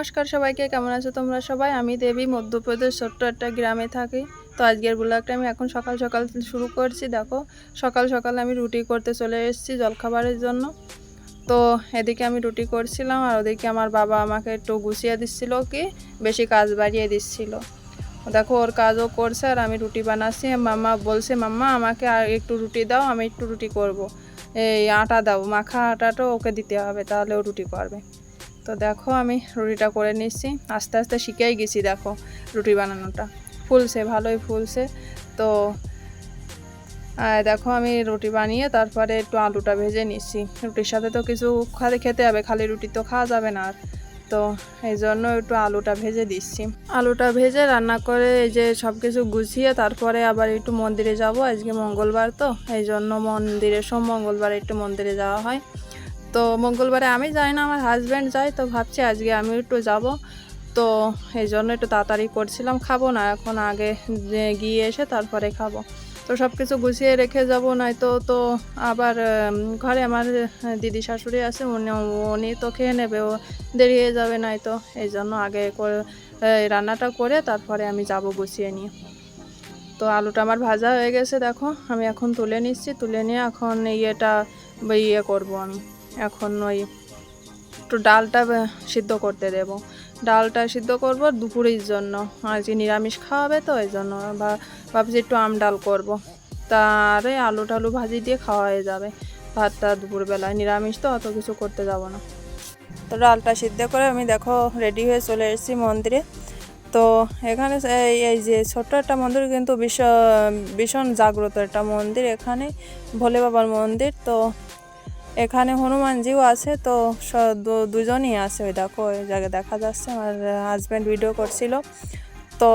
নমস্কার সবাইকে, কেমন আছো তোমরা সবাই? আমি দেবী, মধ্যপ্রদেশ ছোট্ট একটা গ্রামে থাকি। তো আজকের ব্লগটা আমি এখন সকাল সকাল শুরু করছি। দেখো, সকাল সকাল আমি রুটি করতে চলে এসেছি জলখাবারের জন্য। তো এদিকে আমি রুটি করছিলাম আর ওদিকে আমার বাবা আমাকে একটু গুছিয়ে দিচ্ছিল কি, বেশি কাজ বাড়িয়ে দিচ্ছিল। দেখো, ওর কাজও করছে আর আমি রুটি বানাচ্ছি। মাম্মা বলছে, মাম্মা, আমাকে আর একটু রুটি দাও, আমি একটু রুটি করব। এই আটা দাও, মাখা আটাটাও ওকে দিতে হবে, তাহলে ও রুটি করবে। তো দেখো আমি রুটিটা করে নিচ্ছি। আস্তে আস্তে শিখেই গেছি দেখো রুটি বানানোটা। ফুলছে, ভালোই ফুলছে। তো দেখো আমি রুটি বানিয়ে তারপরে একটু আলুটা ভেজে নিচ্ছি। রুটির সাথে তো কিছু খাতে খেতে হবে, খালি রুটি তো খাওয়া যাবে না আর। তো এই জন্য একটু আলুটা ভেজে দিচ্ছি। আলুটা ভেজে রান্না করে এই যে সব কিছু গুছিয়ে তারপরে আবার একটু মন্দিরে যাব। আজকে মঙ্গলবার তো, এই জন্য মন্দিরে সোম মঙ্গলবার একটু মন্দিরে যাওয়া হয়। তো মঙ্গলবারে আমি যাই না, আমার হাজব্যান্ড যায়, তো ভাবছি আজকে আমি একটু যাব। তো এই জন্য একটু তাড়াতাড়ি করছিলাম, খাব না, এখন আগে গিয়ে এসে তারপরে খাব। তো সব কিছু গুছিয়ে রেখে যাব, নয়তো তো আবার ঘরে আমার দিদি শাশুড়ি আছে, উনি উনি তো খেয়ে নেবে, ও দেরি হয়ে যাবে, নয়তো এই জন্য আগে রান্নাটা করে তারপরে আমি যাব গুছিয়ে নিয়ে। তো আলুটা আমার ভাজা হয়ে গেছে, দেখো, আমি এখন তুলে নিচ্ছি, তুলে নিয়ে এখন ইয়েটা ইয়ে করব আমি। এখন ওই একটু ডালটা সিদ্ধ করতে দেব। ডালটা সিদ্ধ করব দুপুরের জন্য। আজকে নিরামিষ খাওয়াবে তো, এই জন্য বা ভাবছি একটু আম ডাল করব। তারে আলু টালু ভাজি দিয়ে খাওয়া হয়ে যাবে। ভাতটা দুপুরবেলায়। নিরামিষ তো, অত কিছু করতে যাব না। তো ডালটা সিদ্ধ করে আমি দেখো রেডি হয়ে চলে এসেছি মন্দিরে। তো এখানে এই যে ছোট্ট একটা মন্দির কিন্তু ভীষণ ভীষণ জাগ্রত একটা মন্দির এখানে। ভোলে বাবার মন্দির। তো এখানে হনুমানজিও আছে, তো দুজনই আছে। ওই দেখো, ওই জায়গায় দেখা যাচ্ছে, আমার হাজব্যান্ড ভিডিও করছিল। তো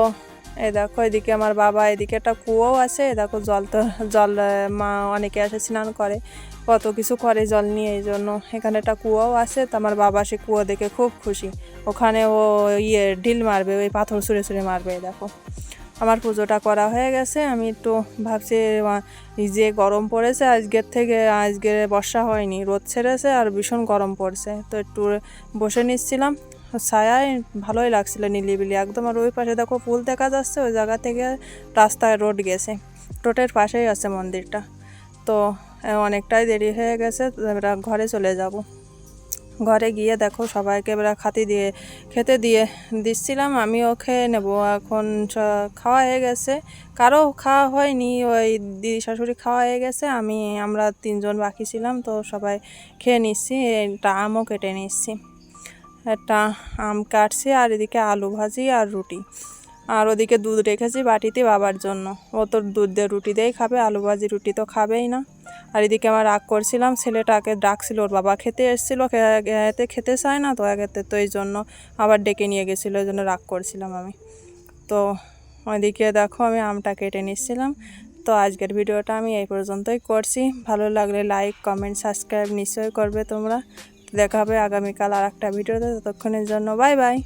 এই দেখো, এদিকে আমার বাবা, এদিকে একটা কুয়োও আছে। দেখো, জল তো, জল মা অনেকে আসে স্নান করে, কত কিছু করে জল নিয়ে, এই জন্য এখানে একটা কুয়োও আছে। তো আমার বাবা সে কুয়ো দেখে খুব খুশি। ওখানে ও ইয়ে ঢিল মারবে, ওই পাথর ছুঁড়ে ছুঁড়ে মারবে দেখো। আমার পুজোটা করা হয়ে গেছে। আমি একটু ভাবছি যে গরম পড়েছে, আজকের থেকে আজকে বর্ষা হয়নি, রোদ ছেড়েছে আর ভীষণ গরম পড়ছে। তো একটু বসে নিচ্ছিলাম। ছায়ায় ভালোই লাগছিল, নিলিবিলি একদম। আর ওই পাশে দেখো পুল দেখা যাচ্ছে, ওই জায়গা থেকে রাস্তায় রোড গেছে। রোডের পাশেই আছে মন্দিরটা। তো অনেকটাই দেরি হয়ে গেছে ঘরে চলে যাব। ঘরে গিয়ে দেখো সবাইকে এবার খাতি দিয়ে, খেতে দিয়ে দিচ্ছিলাম, আমিও খেয়ে নেব। এখন খাওয়া হয়ে গেছে। কারও খাওয়া হয়নি, ওই দিদি শাশুড়ি খাওয়া হয়ে গেছে, আমি, আমরা তিনজন বাকি ছিলাম, তো সবাই খেয়ে নিচ্ছি, একটা আমও কেটে নিচ্ছি। একটা আম কাটছি, আর এদিকে আলু ভাজি আর রুটি। আর ওদিকে দুধ রেখেছি বাটিতে বাবার জন্য। ও তো দুধ দিয়ে রুটি দিয়েই খাবে আলু ভাজি রুটি তো খাবেই না। আর এদিকে আমার রাগ করছিলাম, ছেলেটাকে ডাকছিল, ওর বাবা খেতে এসেছিল এতে খেতে চায় না তো, এতে তো এই জন্য আবার ডেকে নিয়ে গেছিল, এই জন্য রাগ করছিলাম আমি। তো ওইদিকে দেখো আমি আমটা কেটে নিচ্ছিলাম। তো আজকের ভিডিওটা আমি এই পর্যন্তই করছি। ভালো লাগলে লাইক কমেন্ট সাবস্ক্রাইব নিশ্চয়ই করবে তোমরা। দেখা হবে আগামীকাল আর একটা ভিডিওতে, ততক্ষণের জন্য বাই বাই